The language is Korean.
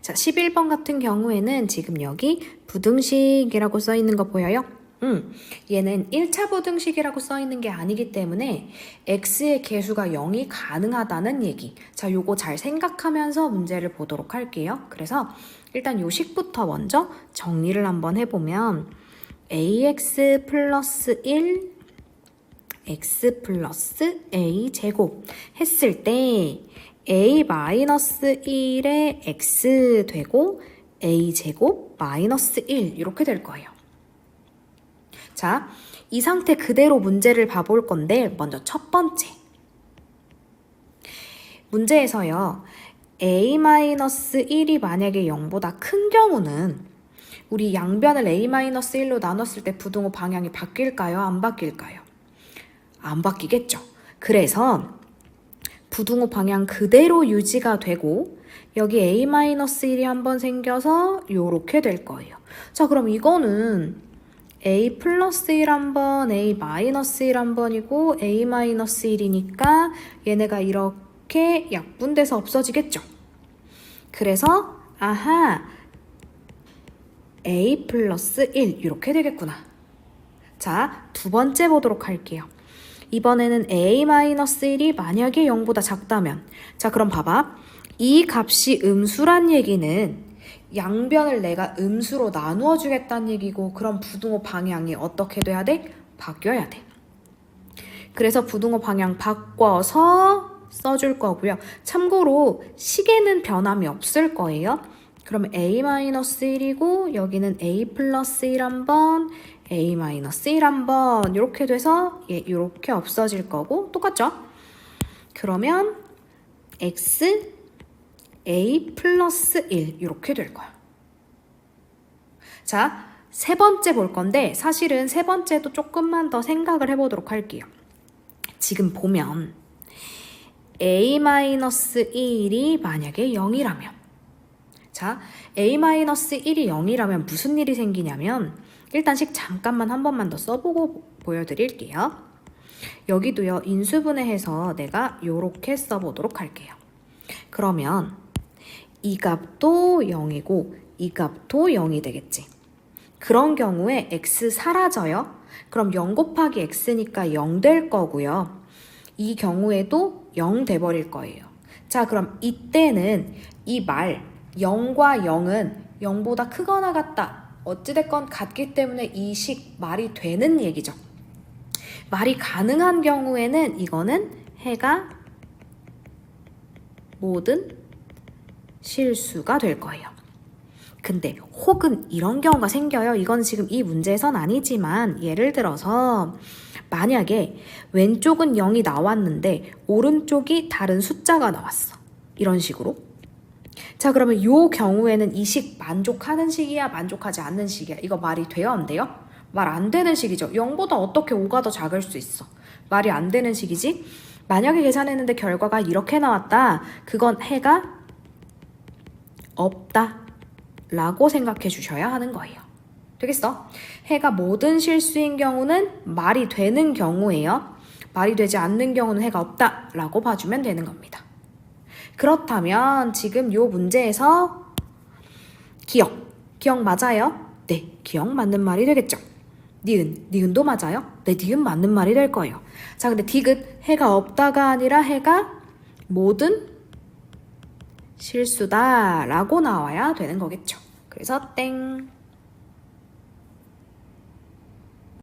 자, 11번 같은 경우에는 지금 여기 부등식이라고 써 있는 거 보여요? 음, 얘는 1차 부등식이라고 써 있는 게 아니기 때문에 x의 개수가 0이 가능하다는 얘기. 자, 요거 잘 생각하면서 문제를 보도록 할게요. 그래서 일단 요 식부터 먼저 정리를 한번 해보면 ax 플러스 1 x 플러스 a 제곱 했을 때 a 마이너스 1에 x 되고 a 제곱 마이너스 1 이렇게 될 거예요. 자, 이 상태 그대로 문제를 봐볼 건데 먼저 첫 번째 문제에서요. a-1이 만약에 0보다 큰 경우는 우리 양변을 a-1로 나눴을 때 부등호 방향이 바뀔까요? 안 바뀔까요? 안 바뀌겠죠. 그래서 부등호 방향 그대로 유지가 되고 여기 a-1이 한번 생겨서 요렇게 될 거예요. 자, 그럼 이거는 a 플러스 1 한번, a 마이너스 1 한번이고 a 마이너스 1이니까 얘네가 이렇게 약분돼서 없어지겠죠. 그래서 아하 a 플러스 1 이렇게 되겠구나. 자, 두 번째 보도록 할게요. 이번에는 a-1이 만약에 0보다 작다면 자 그럼 봐봐. 이 값이 음수란 얘기는 양변을 내가 음수로 나누어 주겠다는 얘기고 그럼 부등호 방향이 어떻게 돼야 돼? 바뀌어야 돼. 그래서 부등호 방향 바꿔서 써줄 거고요. 참고로 식에는 변함이 없을 거예요. 그럼 a-1이고 여기는 a 플러스 1 한번 a-1 한번 이렇게 돼서 예, 이렇게 없어질 거고 똑같죠? 그러면 x a 플러스 1 이렇게 될 거야. 자, 세 번째 볼 건데 사실은 세 번째도 조금만 더 생각을 해보도록 할게요. 지금 보면 a-1이 만약에 0이라면 자, a-1이 0이라면 무슨 일이 생기냐면 일단씩 잠깐만 한 번만 더 써보고 보여드릴게요. 여기도요, 인수분해해서 내가 이렇게 써보도록 할게요. 그러면 이 값도 0이고 이 값도 0이 되겠지. 그런 경우에 x 사라져요. 그럼 0 곱하기 x니까 0 될 거고요. 이 경우에도 0 돼버릴 거예요. 자, 그럼 이때는 이 말 0과 0은 0보다 크거나 같다. 어찌됐건 같기 때문에 이 식 말이 되는 얘기죠. 말이 가능한 경우에는 이거는 해가 모든 실수가 될 거예요. 근데 혹은 이런 경우가 생겨요. 이건 지금 이 문제에선 아니지만 예를 들어서 만약에 왼쪽은 0이 나왔는데 오른쪽이 다른 숫자가 나왔어. 이런 식으로. 자, 그러면 요 경우에는 이 식 만족하는 식이야, 만족하지 않는 식이야. 이거 말이 돼요, 안 돼요? 말 안 되는 식이죠. 0보다 어떻게 5가 더 작을 수 있어? 말이 안 되는 식이지? 만약에 계산했는데 결과가 이렇게 나왔다. 그건 해가 없다. 라고 생각해 주셔야 하는 거예요. 되겠어? 해가 모든 실수인 경우는 말이 되는 경우예요. 말이 되지 않는 경우는 해가 없다. 라고 봐주면 되는 겁니다. 그렇다면 지금 요 문제에서 기억, 기억 맞아요? 네, 기억 맞는 말이 되겠죠. 니은, 니은도 맞아요? 네, 니은 맞는 말이 될 거예요. 자, 근데 디귿, 해가 없다가 아니라 해가 모든 실수다 라고 나와야 되는 거겠죠. 그래서 땡.